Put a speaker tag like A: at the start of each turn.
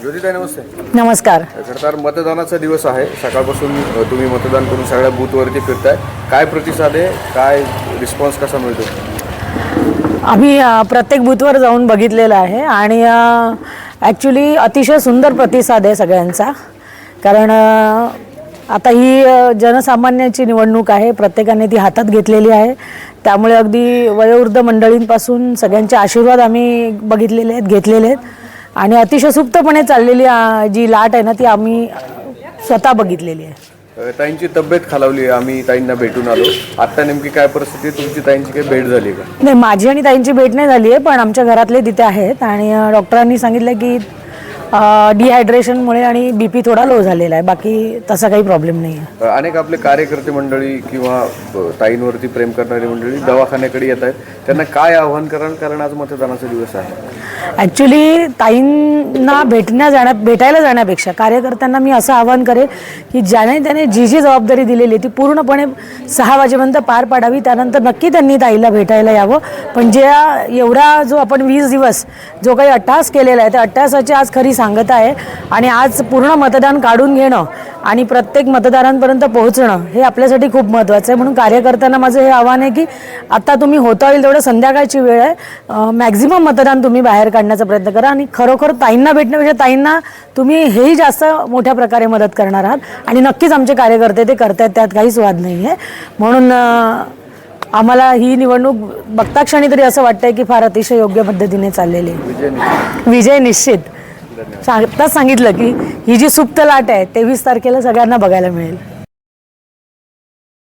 A: ज्योतिताई नमस्ते.
B: नमस्कार.
A: खरं तर मतदानाचा दिवस आहे. सकाळपासून तुम्ही मतदान करून सगळ्या बूथवरती फिरताय. काय प्रतिसाद आहे? काय रिस्पॉन्स कसा मिळतो?
B: आम्ही प्रत्येक बूथवर जाऊन बघितलेलं आहे आणि ॲक्च्युली अतिशय सुंदर प्रतिसाद आहे सगळ्यांचा. कारण आता ही जनसामान्याची निवडणूक आहे. प्रत्येकाने ती हातात घेतलेली आहे. त्यामुळे अगदी वयोवृद्ध मंडळींपासून सगळ्यांचे आशीर्वाद आम्ही बघितलेले आहेत घेतलेले आहेत. आणि अतिशय सुप्तपणे चाललेली जी लाट आहे ना ती आम्ही स्वतः बघितलेली आहे.
A: ताईंची तब्येत खालावली आम्ही ताईंना भेटून आलो. आत्ता नेमकी काय परिस्थिती आहे? तुमची ताईंची काही भेट झाली का?
B: नाही माझी आणि ताईंची भेट नाही झाली आहे पण आमच्या घरातले तिथे आहेत. आणि अ, डॉक्टरांनी सांगितलं की डिहायड्रेशनमुळे आणि बी पी थोडा लो झालेला आहे. बाकी तसा काही प्रॉब्लेम नाही आहे.
A: अनेक आपले कार्यकर्ते मंडळी किंवा ताईंवरती प्रेम करणारी मंडळी दवाखान्याकडे येत आहेत. त्यांना काय आव्हान कराल? कारण आज मतदानाचा दिवस आहे.
B: ॲक्च्युली ताईंना भेटण्या जाण्या भेटायला जाण्यापेक्षा कार्यकर्त्यांना मी असं आवाहन करेन की ज्याने त्याने जी जी जबाबदारी दिलेली आहे ती पूर्णपणे सहा वाजेपर्यंत पार पाडावी. त्यानंतर नक्की त्यांनी ताईला भेटायला यावं. पण ज्या एवढा जो आपण वीस दिवस जो काही अट्टास केलेला आहे त्या अट्टासाची आज खरी सांगता आहे. आणि आज पूर्ण मतदान काढून घेणं आणि प्रत्येक मतदारांपर्यंत पोहोचणं हे आपल्यासाठी खूप महत्त्वाचं आहे. म्हणून कार्यकर्त्यांना माझं हे आव्हान आहे की आता तुम्ही होता होईल तेवढं संध्याकाळची वेळ आहे. मॅक्झिमम मतदान तुम्ही बाहेर काढण्याचा प्रयत्न करा आणि खरोखर ताईंना भेटण्यापेक्षा ताईंना तुम्ही हेही जास्त मोठ्या प्रकारे मदत करणार आहात. आणि नक्कीच आमचे कार्यकर्ते ते करतायत त्यात काहीच वाद नाही आहे. म्हणून आम्हाला ही निवडणूक बघता क्षणी तरी असं वाटतंय की फार अतिशय योग्य पद्धतीने चाललेली आहे.
A: विजय निश्चित.
B: आत्ताच सांगितलं की ही जी सुप्त लाट आहे तेवीस तारखेला सगळ्यांना बघायला मिळेल.